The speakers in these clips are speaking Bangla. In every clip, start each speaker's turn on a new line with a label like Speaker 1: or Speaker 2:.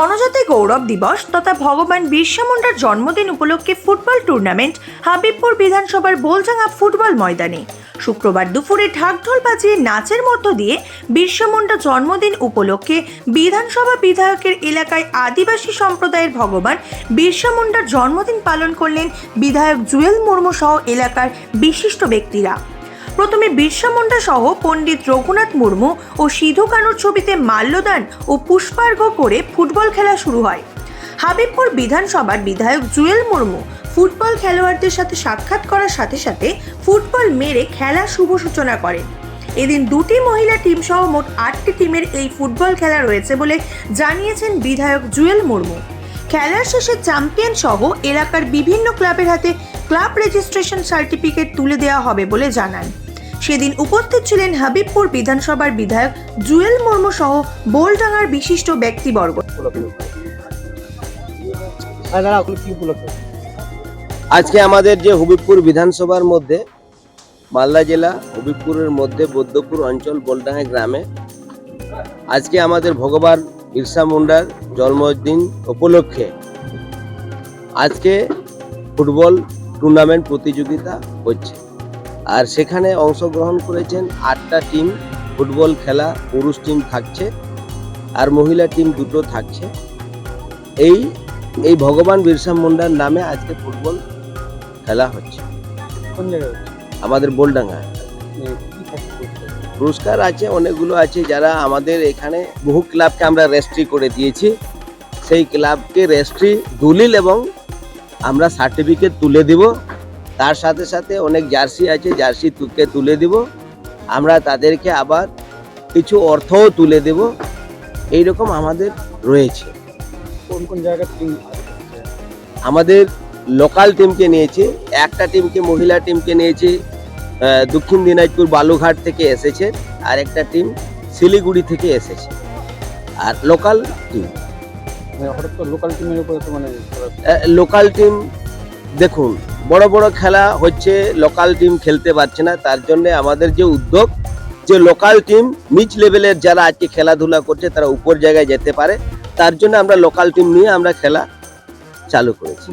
Speaker 1: জনজাতি গৌরব দিবস তথা ভগবান বিরসা মুন্ডার জন্মদিন উপলক্ষে ফুটবল টুর্নামেন্ট হাবিবপুর বিধানসভার বোলজাঙ্গা ফুটবল ময়দানে। শুক্রবার দুপুরে ঢাকঢোল বাজিয়ে নাচের মধ্য দিয়ে বিরসা মুন্ডা জন্মদিন উপলক্ষে বিধানসভা বিধায়কের এলাকায় আদিবাসী সম্প্রদায়ের ভগবান বিরসা মুন্ডার জন্মদিন পালন করলেন বিধায়ক জুয়েল মুর্মু সহ এলাকার বিশিষ্ট ব্যক্তিরা। প্রথমে বিরসা মুন্ডা সহ পণ্ডিত রঘুনাথ মুর্মু ও সিধু কানুর ছবিতে মাল্যদান ও পুষ্পার্ঘ করে ফুটবল খেলা শুরু হয়। হাবিবপুর বিধানসভার বিধায়ক জুয়েল মুর্মু ফুটবল খেলোয়াড়দের সাথে সাক্ষাৎ করার সাথে সাথে ফুটবল মেরে খেলা শুভ সূচনা করেন। এদিন দুটি মহিলা টিম সহ মোট আটটি টিমের এই ফুটবল খেলা রয়েছে বলে জানিয়েছেন বিধায়ক জুয়েল মুর্মু। খেলার শেষে চ্যাম্পিয়ন সহ এলাকার বিভিন্ন ক্লাবের হাতে ক্লাব রেজিস্ট্রেশন সার্টিফিকেট তুলে দেওয়া হবে বলে জানান। সেদিন উপস্থিত ছিলেন হাবিবপুর বিধানসভার বিধায়ক জুয়েল মুর্মু সহ বোলডাঙ্গার বিশিষ্ট ব্যক্তিবর্গ।
Speaker 2: আজকে আমাদের যে হবিবপুর বিধানসভার মধ্যে, মালদা জেলা হবিবপুরের মধ্যে বৈদ্যপুর অঞ্চল বোলডাঙ্গা গ্রামে, আজকে আমাদের ভগবান বিরসা মুন্ডার জন্মদিন উপলক্ষে আজকে ফুটবল টুর্নামেন্ট প্রতিযোগিতা হচ্ছে। আর সেখানে অংশগ্রহণ করেছেন আটটা টিম ফুটবল খেলা পুরুষ টিম থাকছে আর মহিলা টিম দুটো থাকছে। এই এই ভগবান বিরসা মুন্ডার নামে আজকে ফুটবল খেলা হচ্ছে? আমাদের বোলডাঙ্গা
Speaker 3: থাকছে? পুরস্কার?
Speaker 2: আছে অনেকগুলো আছে যারা আমাদের এখানে বহু ক্লাবকে আমরা রেজিস্ট্রি করে দিয়েছি। সেই ক্লাবকে রেজিস্ট্রি দলিল এবং আমরা সার্টিফিকেট তুলে দিব। তার সাথে সাথে অনেক জার্সি আছে জার্সি তুকে তুলে দিব। আমরা তাদেরকে আবার কিছু অর্থও তুলে দেব। এইরকম আমাদের রয়েছে।
Speaker 3: কোন কোন জায়গার টিম
Speaker 2: আমাদের লোকাল টিমকে নিয়েছে একটা টিমকে মহিলা টিমকে নিয়েছি দক্ষিণ দিনাজপুর বালুঘাট থেকে এসেছে আর একটা টিম শিলিগুড়ি থেকে এসেছে। আর লোকাল টিম
Speaker 3: লোকাল টিমের উপরে তো মানে
Speaker 2: লোকাল টিম দেখুন বড় বড় খেলা হচ্ছে লোকাল টিম খেলতে পারছে না তার জন্য আমাদের যে উদ্যোগ যে লোকাল টিম নিচ লেভেলের যারা আজকে খেলাধুলা করছে তারা উপর জায়গায় যেতে পারে। তার জন্য আমরা লোকাল টিম নিয়ে আমরা খেলা চালু করেছি।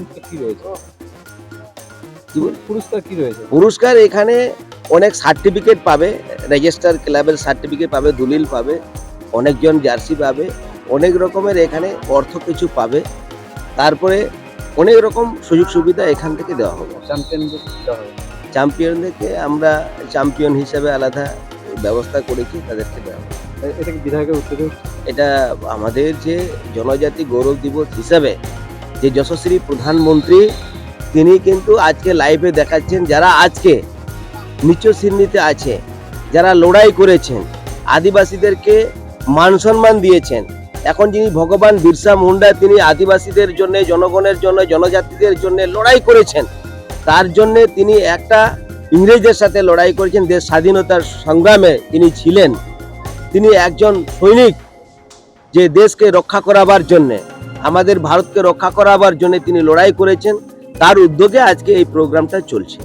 Speaker 3: পুরস্কার কি রয়েছে? পুরস্কার
Speaker 2: এখানে অনেক সার্টিফিকেট পাবে রেজিস্টার ক্লাবের সার্টিফিকেট পাবে দলিল পাবে অনেকজন জার্সি পাবে অনেক রকমের এখানে অর্থ কিছু পাবে। তারপরে অনেক রকম সুযোগ সুবিধা এখান থেকে দেওয়া হবে।
Speaker 3: চ্যাম্পিয়নদের দেওয়া হবে।
Speaker 2: চ্যাম্পিয়নদেরকে আমরা চ্যাম্পিয়ন হিসেবে আলাদা ব্যবস্থা করেছি তাদেরকে দেওয়া হবে।
Speaker 3: এটা কি বিধায়কের উদ্যোগে
Speaker 2: এটা আমাদের যে জনজাতি গৌরব দিবস হিসাবে যে যশস্বী প্রধানমন্ত্রী তিনি কিন্তু আজকে লাইভে দেখাচ্ছেন যারা আজকে নিচু শ্রেণীতে আছে, যারা লড়াই করেছেন, আদিবাসীদেরকে মান সম্মান দিয়েছেন। এখন যিনি ভগবান বিরসা মুন্ডা, তিনি আদিবাসীদের জন্য, জনগণের জন্য, জনজাতিদের জন্য লড়াই করেছেন। তার জন্য তিনি একটা ইংরেজদের সাথে লড়াই করেছেন, দেশ স্বাধীনতার সংগ্রামে তিনি ছিলেন। তিনি একজন সৈনিক যে দেশকে রক্ষা করাবার জন্যে, আমাদের ভারতকে রক্ষা করাবার জন্য তিনি লড়াই করেছেন। তার উদ্যোগে আজকে এই প্রোগ্রামটা চলছে।